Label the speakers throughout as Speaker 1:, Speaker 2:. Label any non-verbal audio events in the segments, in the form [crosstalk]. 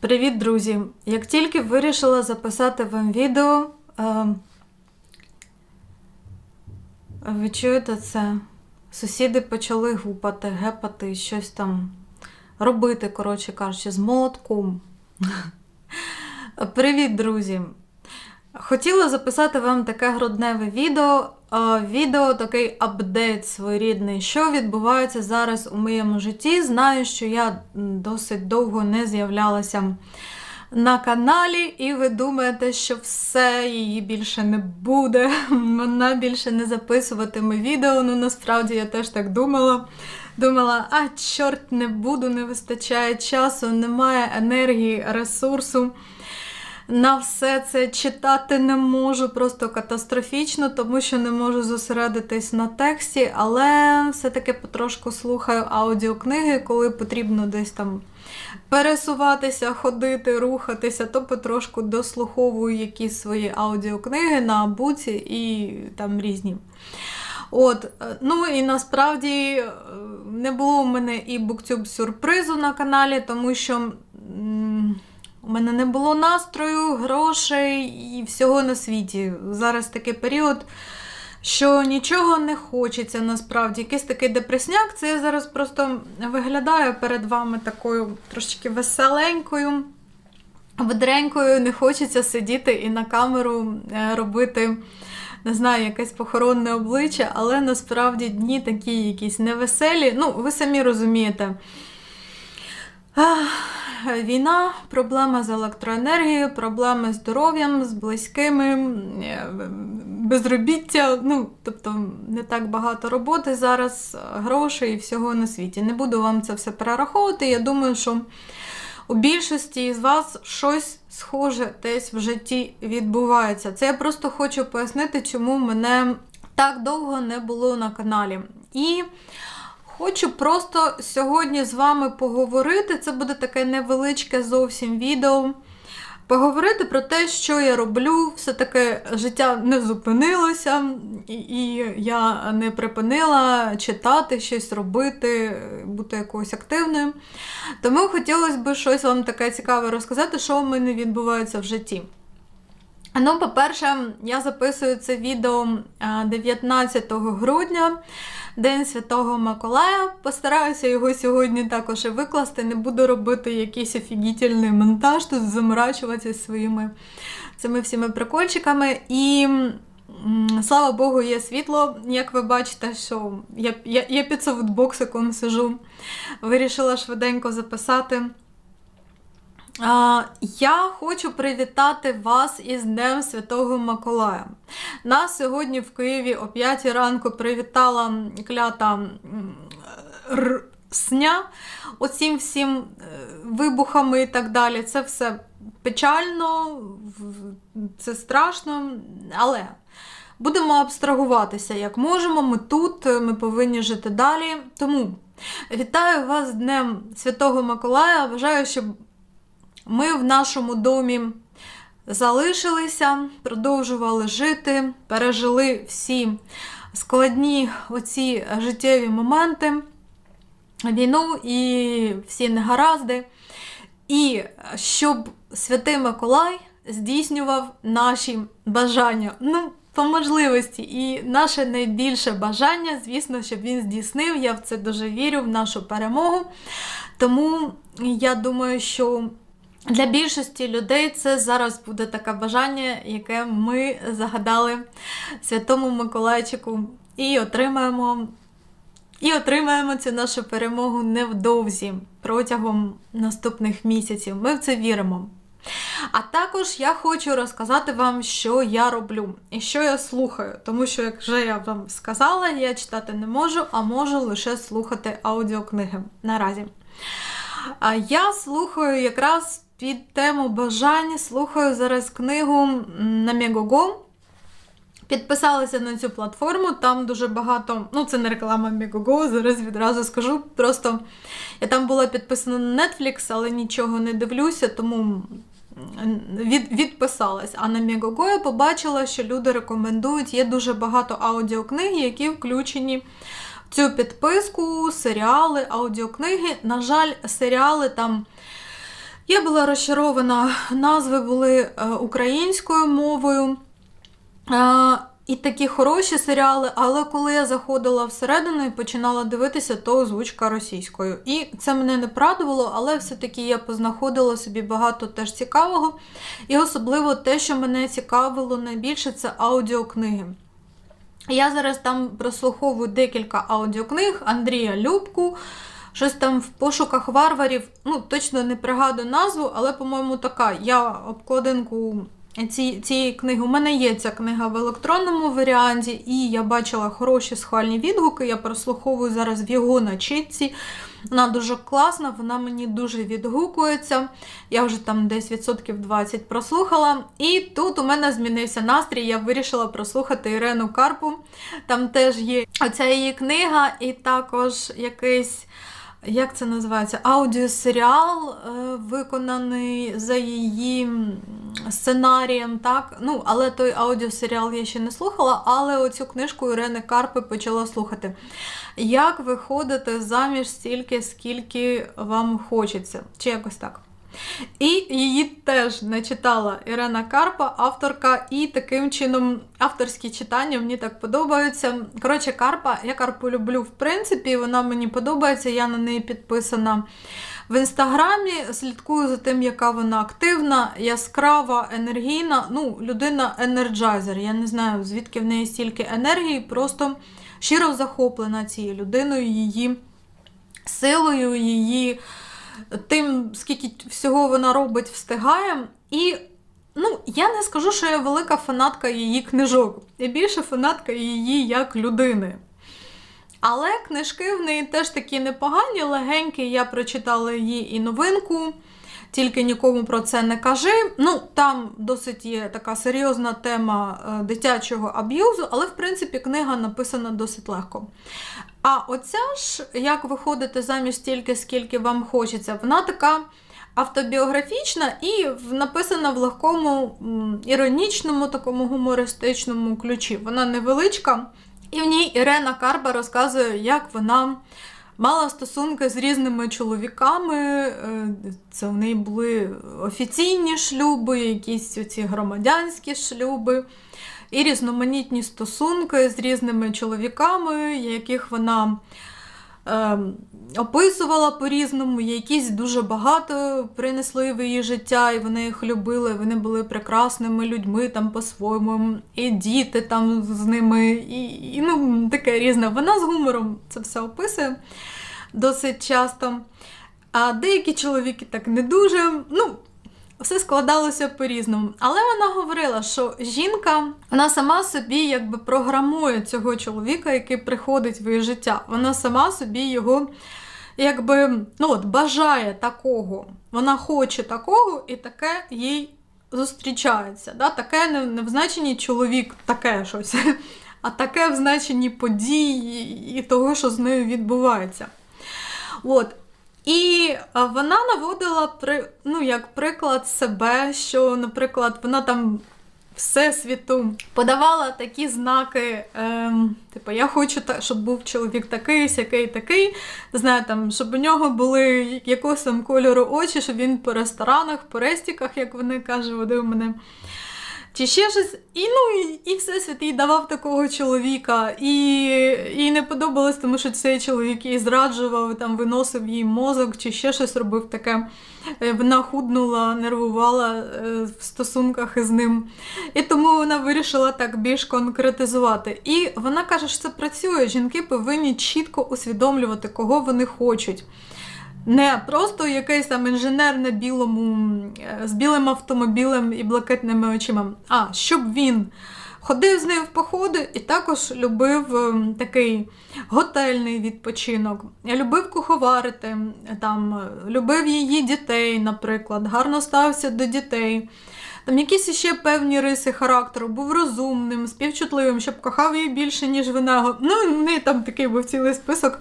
Speaker 1: Привіт, друзі! Як тільки вирішила записати вам відео, е, ви чуєте це? Сусіди почали гупати, гепати, щось там робити, коротше кажучи, з молотком. [laughs] Привіт, друзі! Хотіла записати вам таке грудневе відео. Відео такий апдейт своєрідний, що відбувається зараз у моєму житті. Знаю, що я досить довго не з'являлася на каналі, і ви думаєте, що все, її більше не буде. [laughs] Вона більше не записуватиме відео. Ну насправді я теж так думала. Думала, а чорт не буду, не вистачає часу, немає енергії, ресурсу. На все це читати не можу, просто катастрофічно, тому що не можу зосередитись на тексті, але все-таки потрошку слухаю аудіокниги, коли потрібно десь там пересуватися, ходити, рухатися, то потрошку дослуховую якісь свої аудіокниги на буці і там різні. От, ну і насправді е, не було у мене і буктюб сюрпризу на каналі, тому що. У мене не було настрою, грошей і всього на світі. Зараз такий період, що нічого не хочеться насправді. Якийсь такий депресняк. Це я зараз просто виглядаю перед вами такою трошечки веселенькою, бодренькою. Не хочеться сидіти і на камеру е, робити. Не знаю, якесь похоронне обличчя, але насправді дні такі якісь невеселі. Ну, ви самі розумієте. Війна, проблема з електроенергією, проблеми з здоров'ям, з близькими, е, безробіття. Ну, тобто не так багато роботи зараз, грошей і всього на світі. Не буду вам це все перераховувати. Я думаю, що у більшості з вас щось схоже десь в житті відбувається. Це я просто хочу пояснити, чому мене так довго не було на каналі. І Хочу просто сьогодні з вами поговорити. Це буде таке невеличке зовсім відео. Поговорити про те, що я роблю. Все-таки життя не зупинилося, і я не припинила читати, щось робити, бути якоюсь активною. Тому хотілося б щось вам таке цікаве розказати, що у мене відбувається в житті. Ну, по-перше, я записую це відео 19 грудня, День Святого Миколая. Постараюся його сьогодні також і викласти. Не буду робити якийсь офігітельний монтаж, тут заморачуватися своїми цими всіми прикольчиками. І слава Богу, є світло. Як ви бачите, що я, я, я під софтбоксиком сижу. Вирішила швиденько записати. Я хочу привітати вас із Днем Святого Миколая. Нас сьогодні в Києві о 5 ранку привітала клята сня оцім всім е, вибухами і так далі. Це все печально, це страшно, але будемо абстрагуватися як можемо. Ми тут, ми повинні жити далі. Тому вітаю вас з Днем Святого Миколая. Бажаю, щоб ми в нашому домі залишилися, продовжували жити, пережили всі складні оці життєві моменти, війну і всі негаразди. І щоб Святий Миколай здійснював наші бажання. Ну, по можливості. І наше найбільше бажання, звісно, щоб він здійснив. Я в це дуже вірю, в нашу перемогу. Тому я думаю, що для більшості людей це зараз буде таке бажання, яке ми загадали Святому Миколайчику, і отримаємо. І отримаємо цю нашу перемогу невдовзі протягом наступних місяців. Ми в це віримо. А також я хочу розказати вам, що я роблю і що я слухаю. Тому що, як вже я вам сказала, я читати не можу, а можу лише слухати аудіокниги наразі. Я слухаю якраз під тему бажань, слухаю зараз книгу на Мегого. Підписалася на цю платформу, там дуже багато. Ну, це не реклама Мегого, зараз відразу скажу. Просто я там була підписана на Netflix, але нічого не дивлюся, тому від, відписалась. А на Мегого я побачила, що люди рекомендують. Є дуже багато аудіокниг, які включені в цю підписку, серіали, аудіокниги. На жаль, серіали там Я була розчарована, назви були е, українською мовою. Е, і такі хороші серіали, але коли я заходила всередину і починала дивитися, то озвучка російською. І це мене не порадувало, але все-таки я познаходила собі багато теж цікавого. І особливо те, що мене цікавило найбільше, це аудіокниги. Я зараз там прослуховую декілька аудіокниг Андрія Любку. Щось там в пошуках варварів, ну точно не пригадую назву, але, по-моєму, така. Я обкладинку ці, цієї книги. У мене є ця книга в електронному варіанті, і я бачила хороші схвальні відгуки. Я прослуховую зараз в його начитці. Вона дуже класна, вона мені дуже відгукується. Я вже там десь відсотків 20 прослухала. І тут у мене змінився настрій. Я вирішила прослухати Ірену Карпу. Там теж є оця її книга, і також якийсь. Як це називається? Аудіосеріал, е, виконаний за її сценарієм, так? Ну, але той аудіосеріал я ще не слухала, але оцю книжку Ірени Карпи почала слухати. Як виходити заміж стільки, скільки вам хочеться? Чи якось так? І її теж не читала Ірена Карпа, авторка, і таким чином авторські читання мені так подобаються. Коротше, Карпа, я Карпу люблю, в принципі, вона мені подобається, я на неї підписана в інстаграмі, слідкую за тим, яка вона активна, яскрава, енергійна. Ну, людина енерджайзер. Я не знаю, звідки в неї стільки енергії, просто щиро захоплена цією людиною, її силою, її тим, скільки всього вона робить, встигає. І ну, я не скажу, що я велика фанатка її книжок. Я більше фанатка її як людини. Але книжки в неї теж такі непогані, легенькі. Я прочитала її і новинку, тільки нікому про це не кажи. Ну, там досить є така серйозна тема е, дитячого аб'юзу, але, в принципі, книга написана досить легко. А оця ж, як виходити заміж стільки, скільки вам хочеться, вона така. Автобіографічна і написана в легкому, іронічному, такому гумористичному ключі. Вона невеличка, і в ній Ірена Карба розказує, як вона мала стосунки з різними чоловіками. Е, це в неї були офіційні шлюби, якісь оці громадянські шлюби і різноманітні стосунки з різними чоловіками, яких вона е, описувала по-різному, якісь дуже багато принесли в її життя, і вони їх любили, вони були прекрасними людьми там по-своєму, і діти там з ними, і, і ну, таке різне. Вона з гумором це все описує досить часто. А деякі чоловіки так не дуже. ну, все складалося по-різному. Але вона говорила, що жінка вона сама собі якби програмує цього чоловіка, який приходить в її життя. Вона сама собі його якби ну от, бажає такого. Вона хоче такого, і таке їй зустрічається. Да? Таке не, не в значенні чоловік, таке щось, [laughs] а таке в значенні події і того, що з нею відбувається. От. І вона наводила при, ну, як приклад себе, що, наприклад, вона там всесвіту подавала такі знаки, ем, типу, я хочу, щоб був чоловік такий, сякий, такий. Знаю, там, щоб у нього були якогось там кольору очі, щоб він по ресторанах, по рестіках, як вони кажуть, водив мене чи ще щось. І ну, і, і всесвіт їй давав такого чоловіка. І їй не подобалось, тому що цей чоловік її зраджував, там виносив їй мозок, чи ще щось робив таке. Е, вона худнула, нервувала е, в стосунках із ним. І тому вона вирішила так більш конкретизувати. І вона каже, що це працює. Жінки повинні чітко усвідомлювати, кого вони хочуть. Не просто якийсь там інженер на білому, е, з білим автомобілем і блакитними очима, а щоб він ходив з нею в походи і також любив ем, такий готельний відпочинок. Любив куховарити, там, любив її дітей, наприклад, гарно ставився до дітей. Там якісь ще певні риси характеру, був розумним, співчутливим, щоб кохав її більше, ніж вона. Ну, в неї там такий був цілий список.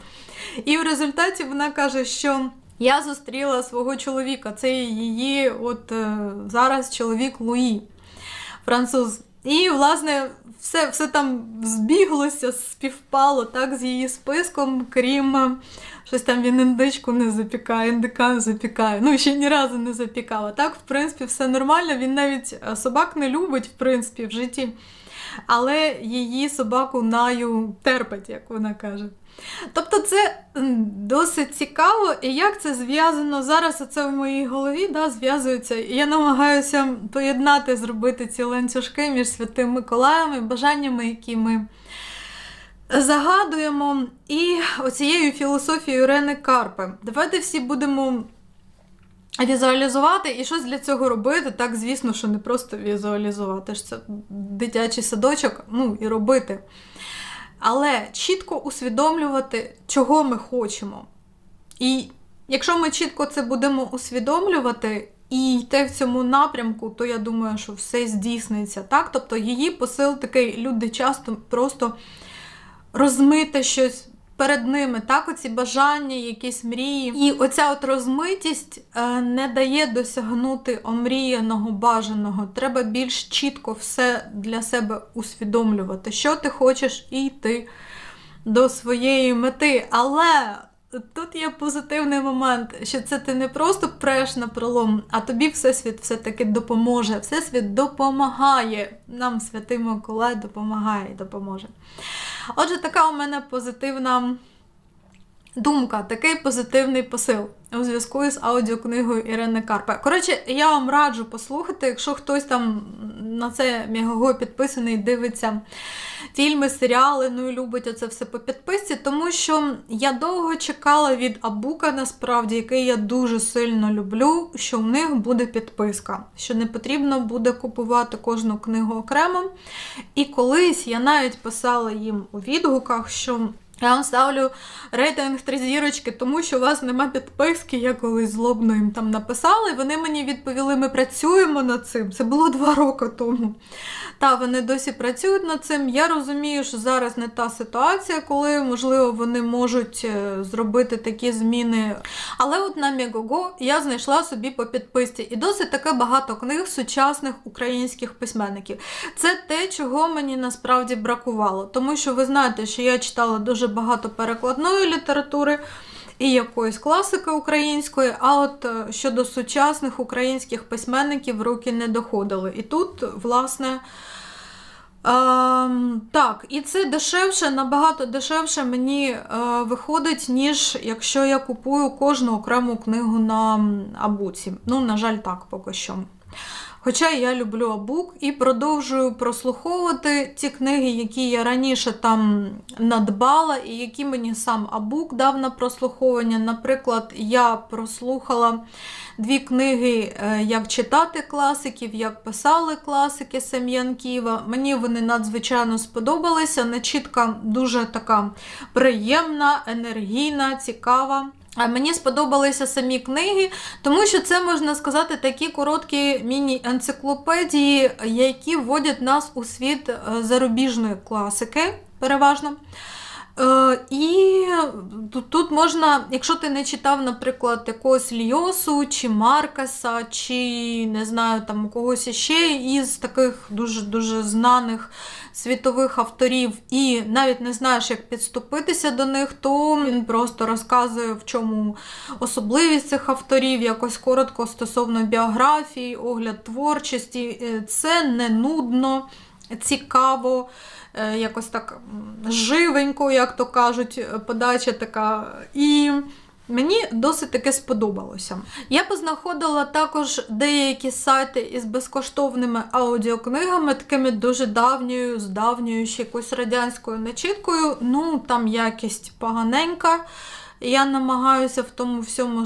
Speaker 1: І в результаті вона каже, що я зустріла свого чоловіка. Це її, от е, зараз чоловік Луї, француз. І, власне, все, все там збіглося, співпало так з її списком, крім е, щось там він індичку не запікає, індика не запікає. Ну, ще ні разу не запікала. Так, в принципі, все нормально. Він навіть е, собак не любить, в принципі, в житті. Але її собаку наю терпить, як вона каже. Тобто це досить цікаво, і як це зв'язано зараз, оце в моїй голові да, зв'язується. Я намагаюся поєднати, зробити ці ланцюжки між Святим Миколаєм і бажаннями, які ми загадуємо, і оцією філософією Рени Карпи. Давайте всі будемо візуалізувати і щось для цього робити. Так, звісно, що не просто візуалізувати, ж це дитячий садочок, ну і робити. Але чітко усвідомлювати, чого ми хочемо. І якщо ми чітко це будемо усвідомлювати і йти в цьому напрямку, то я думаю, що все здійсниться. Так? Тобто її посил такий, люди часто просто розмите щось перед ними, так, оці бажання, якісь мрії. І оця от розмитість е, не дає досягнути омріяного, бажаного. Треба більш чітко все для себе усвідомлювати, що ти хочеш і йти до своєї мети. Але тут є позитивний момент, що це ти не просто преш на пролом, а тобі Всесвіт все-таки допоможе. Всесвіт допомагає. Нам святий Миколай допомагає і допоможе. Отже, така у мене позитивна думка, такий позитивний посил у зв'язку з аудіокнигою Ірини Карпе. Коротше, я вам раджу послухати, якщо хтось там на це мігого підписаний, дивиться фільми, серіали, ну і любить оце все по підписці, тому що я довго чекала від Абука, насправді, який я дуже сильно люблю, що в них буде підписка, що не потрібно буде купувати кожну книгу окремо. І колись я навіть писала їм у відгуках, що. Я вам ставлю рейтинг три зірочки, тому що у вас нема підписки. Я колись злобно їм там написала, і вони мені відповіли: ми працюємо над цим. Це було два роки тому. Та вони досі працюють над цим. Я розумію, що зараз не та ситуація, коли, можливо, вони можуть е, зробити такі зміни. Але от на Мегого я знайшла собі по підписці і досить таке багато книг сучасних українських письменників. Це те, чого мені насправді бракувало. Тому що ви знаєте, що я читала дуже багато перекладної літератури. І якоїсь класики української, а от е, щодо сучасних українських письменників руки не доходили. І тут, власне, Ем, так, і це дешевше, набагато дешевше мені е, виходить, ніж якщо я купую кожну окрему книгу на Абуці. Ну, на жаль, так поки що. Хоча я люблю Абук і продовжую прослуховувати ті книги, які я раніше там надбала, і які мені сам Абук дав на прослуховування. Наприклад, я прослухала дві книги е, Як читати класиків, як писали класики Сем'янківа. Мені вони надзвичайно сподобалися. Начітка дуже така приємна, енергійна, цікава. Мені сподобалися самі книги, тому що це можна сказати такі короткі міні-енциклопедії, які вводять нас у світ е, зарубіжної класики, переважно. Е, І тут, можна, якщо ти не читав, наприклад, якогось Льосу, чи Маркеса, чи не знаю, там когось ще із таких дуже-дуже знаних світових авторів, і навіть не знаєш, як підступитися до них, то він просто розказує, в чому особливість цих авторів, якось коротко стосовно біографії, огляд творчості. Е, Це не нудно, цікаво. е, Якось так живенько, як то кажуть, е, подача така. І Мені досить таке сподобалося. Я познаходила також деякі сайти із безкоштовними аудіокнигами, такими дуже давньою, з давньою ще якоюсь радянською начіткою. Ну, там якість поганенька. Я намагаюся в тому всьому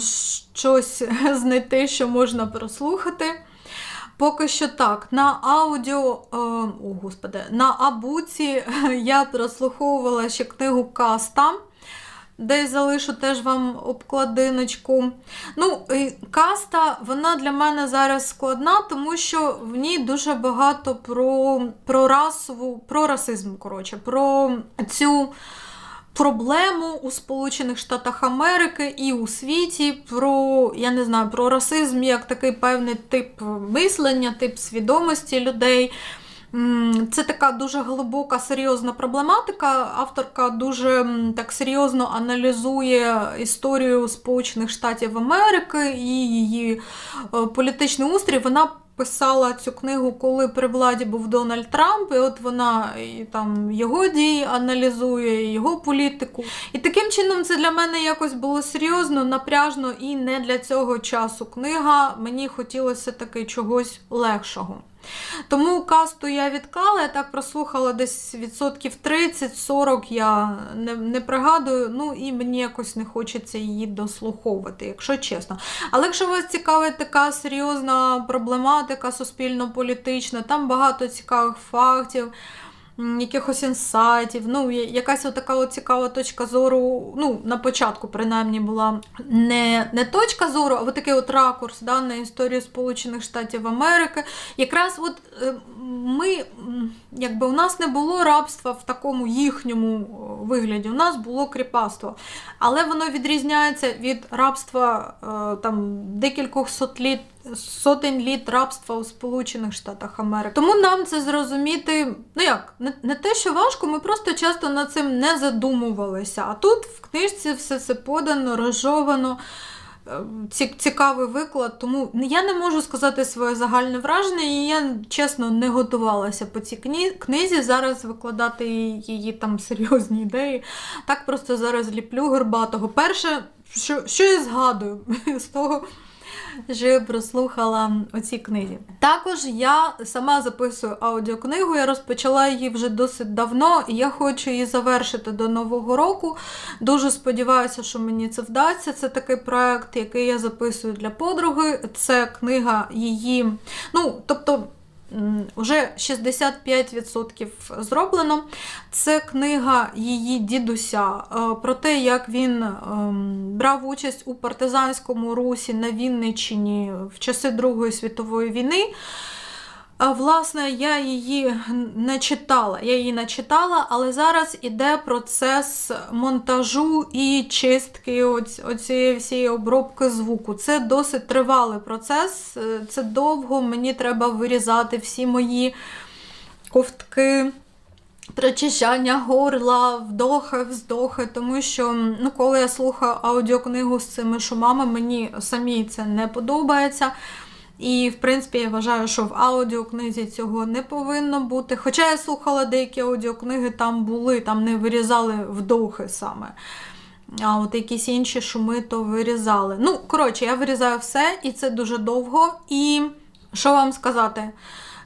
Speaker 1: щось [laughs] знайти, що можна прослухати. Поки що так, на аудіо, е, о господи, на Абуці я прослуховувала ще книгу Каста. Десь залишу теж вам обкладиночку. Ну, каста, вона для мене зараз складна, тому що в ній дуже багато про, про расову, про расизм, коротше, про цю проблему у Сполучених Штатах Америки і у світі, про, я не знаю, про расизм як такий певний тип мислення, тип свідомості людей. Це така дуже глибока, серйозна проблематика. Авторка дуже так серйозно аналізує історію Сполучених Штатів Америки і її е, політичний устрій. Вона писала цю книгу, коли при владі був Дональд Трамп, і от вона і там його дії аналізує, його політику. І таким чином це для мене якось було серйозно, напряжно і не для цього часу книга. Мені хотілося таки чогось легшого. Тому касту я відклала, я так прослухала десь відсотків 30-40, я не, не пригадую, ну і мені якось не хочеться її дослуховувати, якщо чесно. Але якщо вас цікавить така серйозна проблематика суспільно-політична, там багато цікавих фактів. Якихось інсайтів, ну, якась от така от цікава точка зору, ну, на початку, принаймні, була не, не точка зору, а от такий от ракурс да, на історію Сполучених Штатів Америки. Якраз от е, ми, якби у нас не було рабства в такому їхньому вигляді, у нас було кріпацтво. Але воно відрізняється від рабства е, там декількох сотліт. Сотень літ рабства у Сполучених Штатах Америки. Тому нам це зрозуміти, ну як, не, не те, що важко, ми просто часто над цим не задумувалися. А тут в книжці все це подано, розжовано, е, цікавий виклад. Тому я не можу сказати своє загальне враження, і я чесно не готувалася по цій книзі. Зараз викладати її там серйозні ідеї. Так просто зараз ліплю горбатого. Перше, що, що я згадую [laughs] з того прослухала оці книзі. Також я сама записую аудіокнигу, я розпочала її вже досить давно, і я хочу її завершити до Нового року. Дуже сподіваюся, що мені це вдасться. Це такий проект, який я записую для подруги. Це книга її. Ну, тобто. Уже 65% зроблено. Це книга її дідуся е, про те, як він ем, брав участь у партизанському русі на Вінниччині в часи Другої світової війни. Власне, я її не читала. Я її не читала, але зараз іде процес монтажу і чистки оць- оцієї всієї обробки звуку. Це досить тривалий процес. е, Це довго. Мені треба вирізати всі мої ковтки. Прочищання горла, вдохи, вздохи, тому що ну, коли я слухаю аудіокнигу з цими шумами, мені самі це не подобається. І, в принципі, я вважаю, що в аудіокнизі цього не повинно бути. Хоча я слухала деякі аудіокниги, там були, там не вирізали вдохи саме. А от якісь інші шуми то вирізали. Ну, коротше, я вирізаю все, і це дуже довго. І що вам сказати?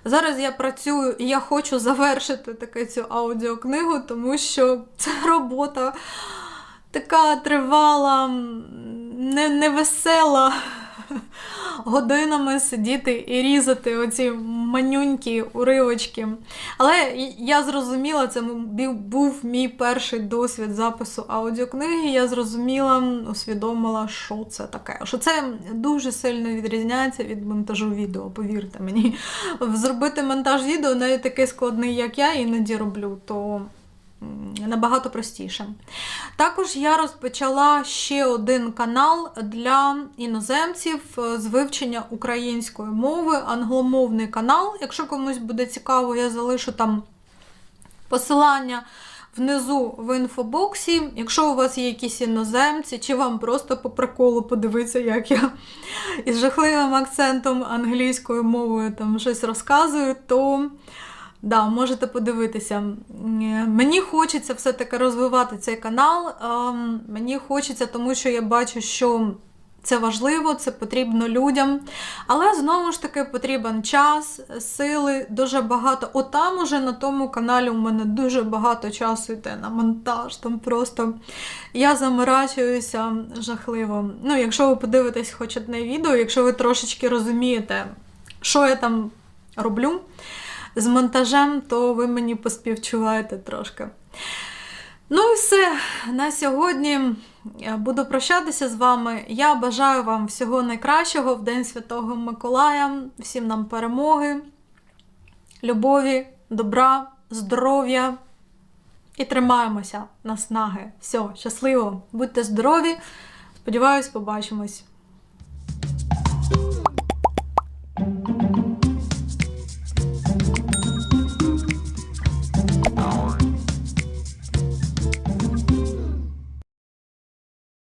Speaker 1: Зараз я працюю і я хочу завершити таки цю аудіокнигу, тому що це робота така тривала, м, не, невесела. [laughs] Годинами сидіти і різати оці манюнькі уривочки. Але я зрозуміла, це був мій перший досвід запису аудіокниги. Я зрозуміла, усвідомила, що це таке. Що це дуже сильно відрізняється від монтажу відео, повірте мені. [laughs] Зробити монтаж відео навіть такий складний, як я іноді роблю, то набагато простіше. Також я розпочала ще один канал для іноземців е, з вивчення української мови, англомовний канал. Якщо комусь буде цікаво, я залишу там посилання внизу в інфобоксі. Якщо у вас є якісь іноземці, чи вам просто по приколу подивитися, як я із жахливим акцентом англійською мовою там щось розказую, то. Да, можете подивитися. Мені хочеться все-таки розвивати цей канал. ем, Мені хочеться, тому що я бачу, що це важливо, це потрібно людям. Але знову ж таки потрібен час, сили, дуже багато. Отам уже на тому каналі у мене дуже багато часу йде на монтаж. Там просто я заморачуюся жахливо. Ну, якщо ви подивитесь хоч одне відео, якщо ви трошечки розумієте, що я там роблю з монтажем, то ви мені поспівчуваєте трошки. Ну і все. На сьогодні буду прощатися з вами. Я бажаю вам всього найкращого в День Святого Миколая, всім нам перемоги, любові, добра, здоров'я. І тримаємося наснаги. Все, щасливо, будьте здорові. Сподіваюсь, побачимось.